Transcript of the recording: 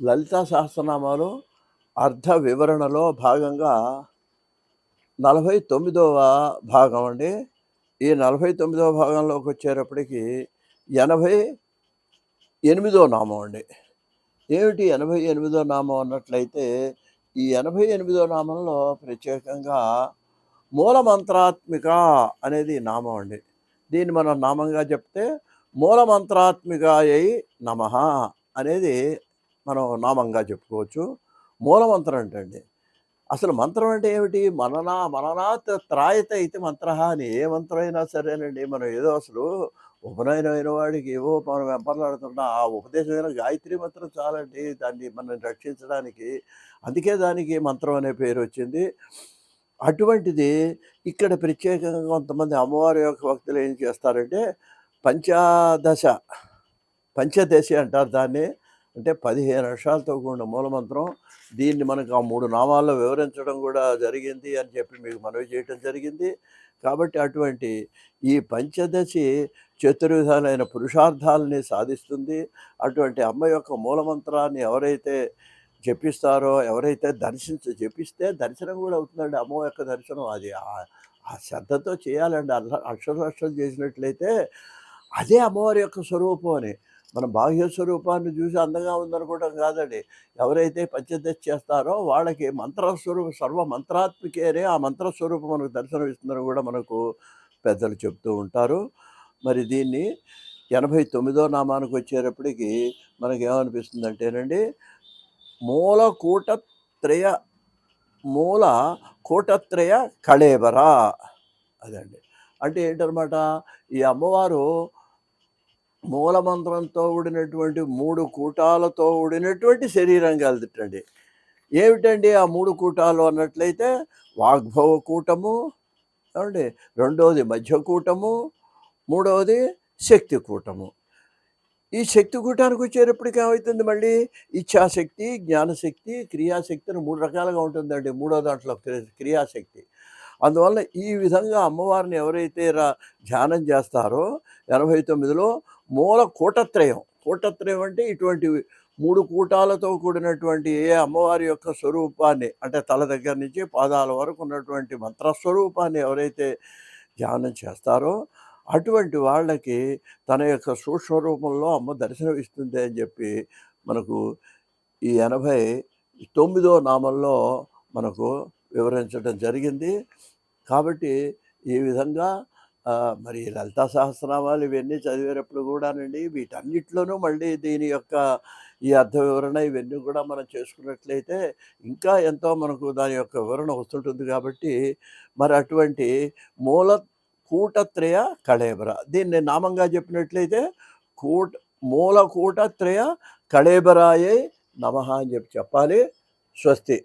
లలితా సహస్రనామాలో అర్థ వివరణలో భాగంగా నలభై తొమ్మిదవ భాగం అండి. ఈ నలభై తొమ్మిదవ భాగంలోకి వచ్చేటప్పటికి ఎనభై ఎనిమిదో నామం అండి. ఏమిటి ఎనభై ఎనిమిదో నామం అన్నట్లయితే ఈ ఎనభై ఎనిమిదో నామంలో ప్రత్యేకంగా మూలమంత్రాత్మిక అనేది నామం అండి. దీన్ని మనం నామంగా చెప్తే మూలమంత్రాత్మికాయై నమ అనేది మనం నామంగా చెప్పుకోవచ్చు. మూలమంత్రం అంటే అండి. అసలు మంత్రం అంటే ఏమిటి? మననా మననాత్ త్రాయత అయితే మంత్ర అని ఏ మంత్రం అయినా సరేనండి. మనం ఏదో అసలు ఉపనయనం అయిన వాడికి ఏవో మనం వెంపర్లాడుతున్నా ఆ ఉపదేశమైన గాయత్రి మంత్రం చాలండి. దాన్ని మనం రక్షించడానికి. అందుకే దానికి మంత్రం అనే పేరు వచ్చింది. అటువంటిది ఇక్కడ ప్రత్యేకంగా కొంతమంది అమ్మవారి యొక్క భక్తులు ఏం చేస్తారంటే పంచాదశ పంచదశి అంటారు దాన్ని. అంటే పదిహేను అక్షరాలతో కూడిన మూలమంత్రం దీన్ని మనకు ఆ మూడు నామాల్లో వివరించడం కూడా జరిగింది అని చెప్పి మీకు మనవి చేయటం జరిగింది. కాబట్టి అటువంటి ఈ పంచదశి చతుర్విధాలైన పురుషార్థాలని సాధిస్తుంది. అటువంటి అమ్మ యొక్క మూలమంత్రాన్ని ఎవరైతే జపిస్తారో ఎవరైతే దర్శించి జపిస్తే దర్శనం కూడా అవుతుందండి. అమ్మ యొక్క దర్శనం అది ఆ- శ్రద్ధతో చేయాలండి. అల్ల అక్షరాక్షరం చేసినట్లయితే అదే అమ్మవారి యొక్క స్వరూపం అని. మన బాహ్య స్వరూపాన్ని చూసి అందంగా ఉందనుకోవడం కాదండి. ఎవరైతే పంచదశ చేస్తారో వాళ్ళకి మంత్రస్వరూప సర్వ మంత్రాత్మికేనే ఆ మంత్రస్వరూపం మనకు దర్శనం ఇస్తుందని కూడా మనకు పెద్దలు చెప్తూ ఉంటారు. మరి దీన్ని ఎనభై తొమ్మిదో నామానికి వచ్చేటప్పటికి మనకి ఏమనిపిస్తుంది అంటేనండి మూల కూటత్రయ మూల కూటత్రయ కళేబరా అదండి. అంటే ఏంటనమాట ఈ అమ్మవారు మూలమంత్రంతో కూడినటువంటి మూడు కూటాలతో కూడినటువంటి శరీరం కలదటండి ఏమిటండి ఆ మూడు కూటాలు అన్నట్లయితే వాగ్భవ కూటము ఏమండి? రెండవది మధ్యకూటము మూడవది శక్తి కూటము. ఈ శక్తి కూటానికి వచ్చేటప్పటికి ఏమవుతుంది మళ్ళీ? ఇచ్ఛాశక్తి జ్ఞానశక్తి క్రియాశక్తి అని మూడు రకాలుగా ఉంటుందండి. మూడో దాంట్లో క్రి- క్రియాశక్తి. అందువల్ల ఈ విధంగా అమ్మవారిని ఎవరైతే రా ధ్యానం చేస్తారో ఎనభై తొమ్మిదిలో మూల కూటత్రయం. కూటత్రయం అంటే ఇటువంటి మూడు కూటాలతో కూడినటువంటి ఏ అమ్మవారి యొక్క స్వరూపాన్ని అంటే తల దగ్గర నుంచి పాదాల వరకు ఉన్నటువంటి మంత్రస్వరూపాన్ని ఎవరైతే ధ్యానం చేస్తారో అటువంటి వాళ్ళకి తన యొక్క సూక్ష్మ రూపంలో అమ్మ దర్శనం ఇస్తుంది అని చెప్పి మనకు ఈ ఎనభై తొమ్మిదో నామంలో మనకు వివరించడం జరిగింది. కాబట్టి ఈ విధంగా మరి లలితా సహస్రనామాలు ఇవన్నీ చదివేటప్పుడు కూడానండి వీటన్నిటిలోనూ మళ్ళీ దీని యొక్క ఈ అర్థ వివరణ ఇవన్నీ కూడా మనం చేసుకున్నట్లయితే ఇంకా ఎంతో మనకు దాని యొక్క వివరణ వస్తుంటుంది కాబట్టి మరి అటువంటి మూల కూటత్రయ కళేబర. దీన్ని నామంగా చెప్పినట్లయితే కూట మూల కూటత్రయ కళేబరాయే నమ అని చెప్పి చెప్పాలి. స్వస్తి.